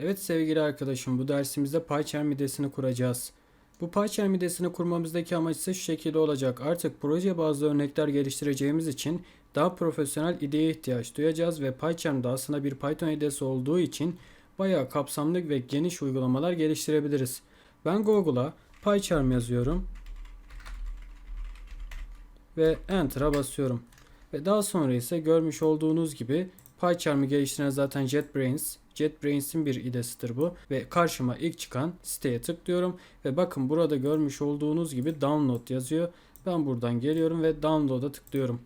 Evet sevgili arkadaşım bu dersimizde PyCharm midesini kuracağız. Bu PyCharm midesini kurmamızdaki amaç ise şu şekilde olacak. Artık proje bazlı örnekler geliştireceğimiz için daha profesyonel ideye ihtiyaç duyacağız ve PyCharm da aslında bir Python idesi olduğu için bayağı kapsamlı ve geniş uygulamalar geliştirebiliriz. Ben Google'a PyCharm yazıyorum ve Enter'a basıyorum. Ve daha sonra ise görmüş olduğunuz gibi PyCharm'ı geliştiren zaten JetBrains. JetBrains'in bir idesidir bu. Ve karşıma ilk çıkan siteye tıklıyorum. Ve bakın burada görmüş olduğunuz gibi download yazıyor. Ben buradan geliyorum ve download'a tıklıyorum.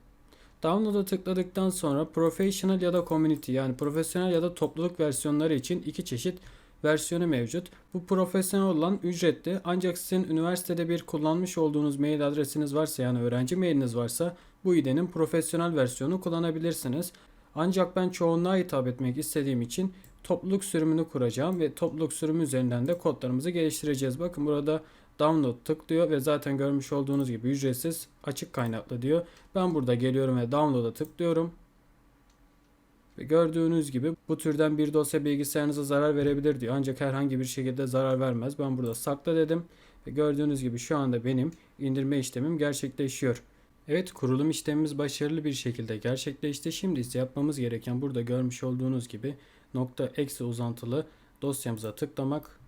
Download'a tıkladıktan sonra professional ya da community yani profesyonel ya da topluluk versiyonları için iki çeşit versiyonu mevcut. Bu profesyonel olan ücretli ancak sizin üniversitede bir kullanmış olduğunuz mail adresiniz varsa yani öğrenci mailiniz varsa bu IDE'nin profesyonel versiyonu kullanabilirsiniz. Ancak ben çoğunluğa hitap etmek istediğim için topluluk sürümünü kuracağım ve topluluk sürümü üzerinden de kodlarımızı geliştireceğiz. Bakın burada download tıklıyor ve zaten görmüş olduğunuz gibi ücretsiz açık kaynaklı diyor. Ben burada geliyorum ve download'a tıklıyorum. Ve gördüğünüz gibi bu türden bir dosya bilgisayarınıza zarar verebilir diyor. Ancak herhangi bir şekilde zarar vermez. Ben burada sakla dedim. Ve gördüğünüz gibi şu anda benim indirme işlemim gerçekleşiyor. Evet kurulum işlemimiz başarılı bir şekilde gerçekleşti. Şimdi ise yapmamız gereken burada görmüş olduğunuz gibi nokta eksi uzantılı dosyamıza tıklamak.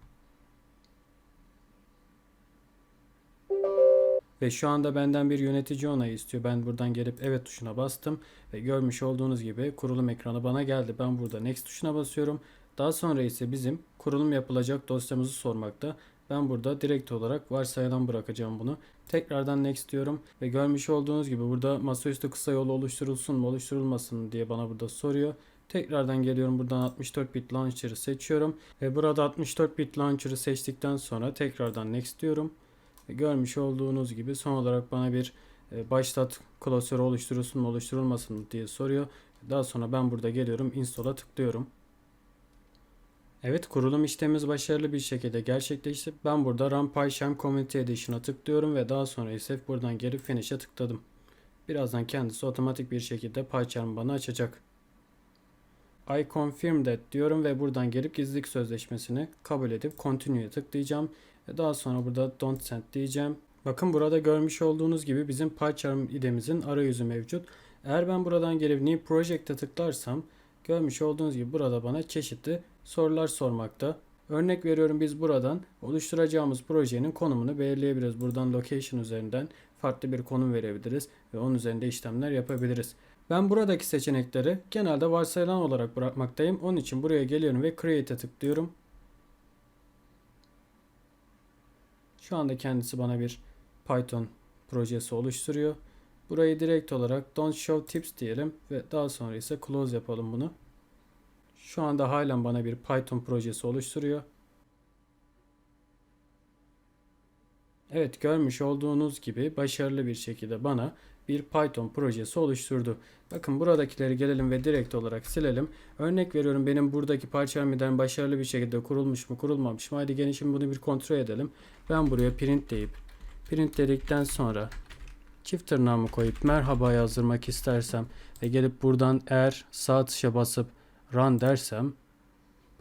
Ve şu anda benden bir yönetici onayı istiyor. Ben buradan gelip evet tuşuna bastım. Ve görmüş olduğunuz gibi kurulum ekranı bana geldi. Ben burada next tuşuna basıyorum. Daha sonra ise bizim kurulum yapılacak dosyamızı sormakta. Ben burada direkt olarak varsayılan bırakacağım bunu. Tekrardan next diyorum ve görmüş olduğunuz gibi burada masaüstü kısa yol oluşturulsun mu oluşturulmasın mı diye bana burada soruyor. Tekrardan geliyorum buradan 64 bit launcher'ı seçiyorum ve burada 64 bit launcher'ı seçtikten sonra tekrardan next diyorum. Ve görmüş olduğunuz gibi son olarak bana bir e, başlat klasörü oluşturulsun mu oluşturulmasın mı diye soruyor. Daha sonra ben burada geliyorum install'a tıklıyorum. Evet kurulum işlemimiz başarılı bir şekilde gerçekleşti. Ben burada Run PyCharm Community Edition'a tıklıyorum ve daha sonra ise buradan gelip Finish'e tıkladım. Birazdan kendisi otomatik bir şekilde PyCharm bana açacak. I confirm that diyorum ve buradan gelip gizlilik sözleşmesini kabul edip Continue'ye tıklayacağım. Ve daha sonra burada Don't Send diyeceğim. Bakın burada görmüş olduğunuz gibi bizim PyCharm idemizin arayüzü mevcut. Eğer ben buradan gelip New Project'e tıklarsam görmüş olduğunuz gibi burada bana çeşitli sorular sormakta. Örnek veriyorum biz buradan oluşturacağımız projenin konumunu belirleyebiliriz. Buradan location üzerinden farklı bir konum verebiliriz ve onun üzerinde işlemler yapabiliriz. Ben buradaki seçenekleri genelde varsayılan olarak bırakmaktayım. Onun için buraya geliyorum ve Create'e tıklıyorum. Şu anda kendisi bana bir Python projesi oluşturuyor. Burayı direkt olarak don't show tips diyelim ve daha sonra ise close yapalım bunu. Şu anda halen bana bir Python projesi oluşturuyor. Evet görmüş olduğunuz gibi başarılı bir şekilde bana bir Python projesi oluşturdu. Bakın buradakileri gelelim ve direkt olarak silelim. Örnek veriyorum benim buradaki parçamiden başarılı bir şekilde kurulmuş mu kurulmamış mı? Hadi gelin şimdi bunu bir kontrol edelim. Ben buraya print deyip print dedikten sonra çift tırnağımı koyup merhaba yazdırmak istersem ve gelip buradan eğer sağ tuşa basıp run dersem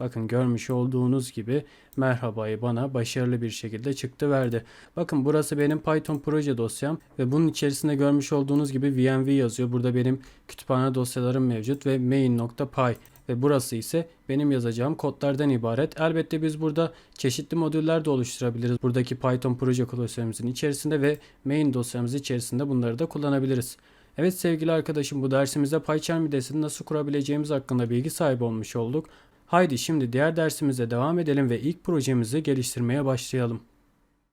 bakın görmüş olduğunuz gibi merhabayı bana başarılı bir şekilde çıktı verdi. Bakın burası benim Python proje dosyam ve bunun içerisinde görmüş olduğunuz gibi vmv yazıyor. Burada benim kütüphane dosyalarım mevcut ve main.py ve burası ise benim yazacağım kodlardan ibaret. Elbette biz burada çeşitli modüller de oluşturabiliriz. Buradaki Python proje klasörümüzün içerisinde ve main dosyamız içerisinde bunları da kullanabiliriz. Evet sevgili arkadaşım bu dersimizde PyCharm idesini nasıl kurabileceğimiz hakkında bilgi sahibi olmuş olduk. Haydi şimdi diğer dersimize devam edelim ve ilk projemizi geliştirmeye başlayalım.